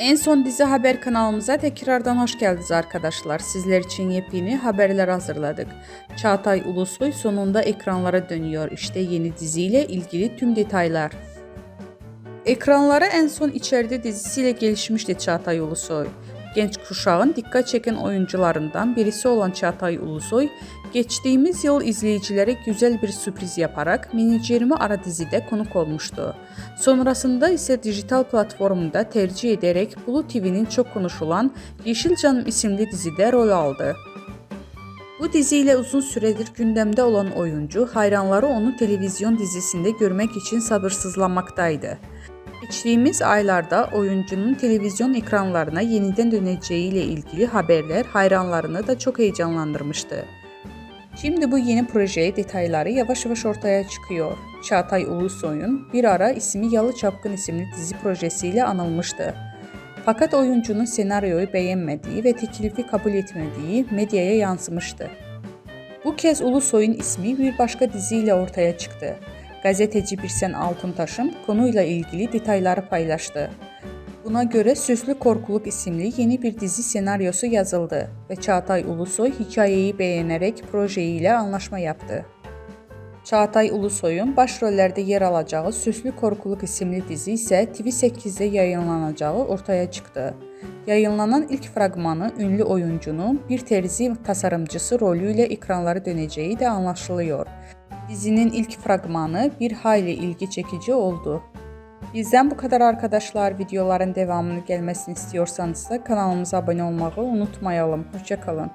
En son dizi haber kanalımıza tekrardan hoş geldiniz arkadaşlar. Sizler için yepyeni haberler hazırladık. Çağatay Ulusoy sonunda ekranlara dönüyor. İşte yeni diziyle ilgili tüm detaylar. Ekranlara en son içeride dizisiyle gelişmişti Çağatay Ulusoy. Genç kuşağın dikkat çeken oyuncularından birisi olan Çağatay Ulusoy, geçtiğimiz yıl izleyicilere güzel bir sürpriz yaparak Minicerimi Ara dizide konuk olmuştu. Sonrasında ise dijital platformunda tercih ederek Blue TV'nin çok konuşulan Yeşilcanım isimli dizide rol aldı. Bu diziyle uzun süredir gündemde olan oyuncu, hayranları onu televizyon dizisinde görmek için sabırsızlanmaktaydı. Geçtiğimiz aylarda oyuncunun televizyon ekranlarına yeniden döneceği ile ilgili haberler hayranlarını da çok heyecanlandırmıştı. Şimdi bu yeni proje detayları yavaş yavaş ortaya çıkıyor. Çağatay Ulusoy'un bir ara ismi Yalı Çapkın isimli dizi projesiyle anılmıştı. Fakat oyuncunun senaryoyu beğenmediği ve teklifi kabul etmediği medyaya yansımıştı. Bu kez Ulusoy'un ismi bir başka diziyle ortaya çıktı. Gazeteci Birsen Altuntaş'ın konuyla ilgili detayları paylaştı. Buna göre Süslü Korkuluk isimli yeni bir dizi senaryosu yazıldı ve Çağatay Ulusoy hikayeyi beğenerek projeyle anlaşma yaptı. Çağatay Ulusoy'un başrollerde yer alacağı Süslü Korkuluk isimli dizi ise TV8'de yayınlanacağı ortaya çıktı. Yayınlanan ilk fragmanı ünlü oyuncunun bir terzi tasarımcısı rolüyle ekranlara döneceği de anlaşılıyor. Dizinin ilk fragmanı bir hayli ilgi çekici oldu. Bizden bu kadar arkadaşlar. Videoların devamını gelmesini istiyorsanız da kanalımıza abone olmayı unutmayalım. Hoşçakalın.